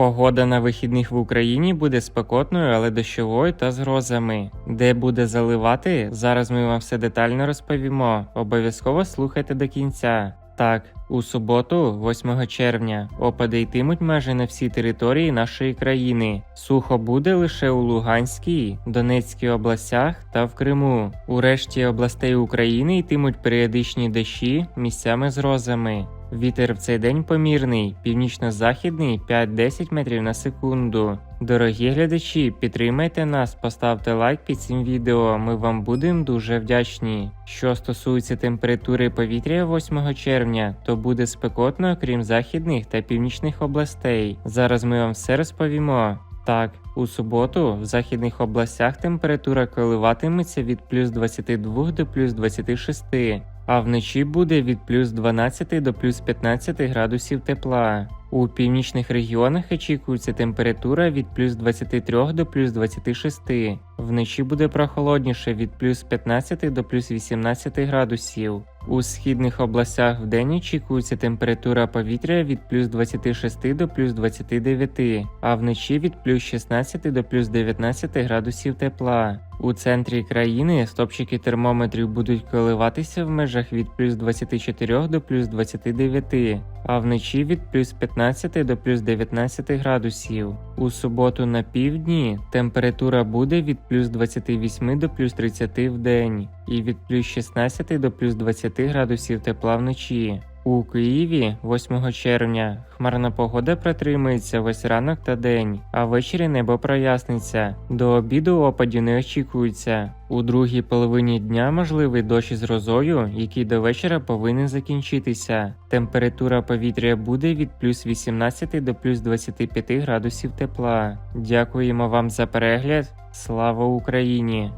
Погода на вихідних в Україні буде спекотною, але дощовою та з грозами. Де буде заливати, зараз ми вам все детально розповімо. Обов'язково слухайте до кінця. Так, у суботу, 8 червня, опади йтимуть майже на всій території нашої країни. Сухо буде лише у Луганській, Донецькій областях та в Криму. У решті областей України йтимуть періодичні дощі місцями з грозами. Вітер в цей день помірний, північно-західний 5-10 метрів на секунду. Дорогі глядачі, підтримайте нас, поставте лайк під цим відео. Ми вам будемо дуже вдячні. Що стосується температури повітря 8 червня, то буде спекотно, крім західних та північних областей. Зараз ми вам все розповімо. Так, у суботу в західних областях температура коливатиметься від плюс 22 до плюс 26, а вночі буде від плюс 12 до плюс 15 градусів тепла. У північних регіонах очікується температура від плюс 23 до плюс 26. Вночі буде прохолодніше від плюс 15 до плюс 18 градусів. У східних областях вдень очікується температура повітря від плюс 26 до плюс 29, а вночі від плюс 16 до плюс 19 градусів тепла. У центрі країни стопчики термометрів будуть коливатися в межах від плюс 24 до плюс 29, а вночі від плюс 15 до плюс 19 градусів. У суботу на півдні температура буде від плюс 28 до плюс 30 в день і від плюс 16 до плюс 20 градусів тепла вночі. У Києві 8 червня хмарна погода протримається весь ранок та день, а ввечері небо проясниться. До обіду опадів не очікується. У другій половині дня можливий дощ із грозою, який до вечора повинен закінчитися. Температура повітря буде від плюс 18 до плюс 25 градусів тепла. Дякуємо вам за перегляд. Слава Україні!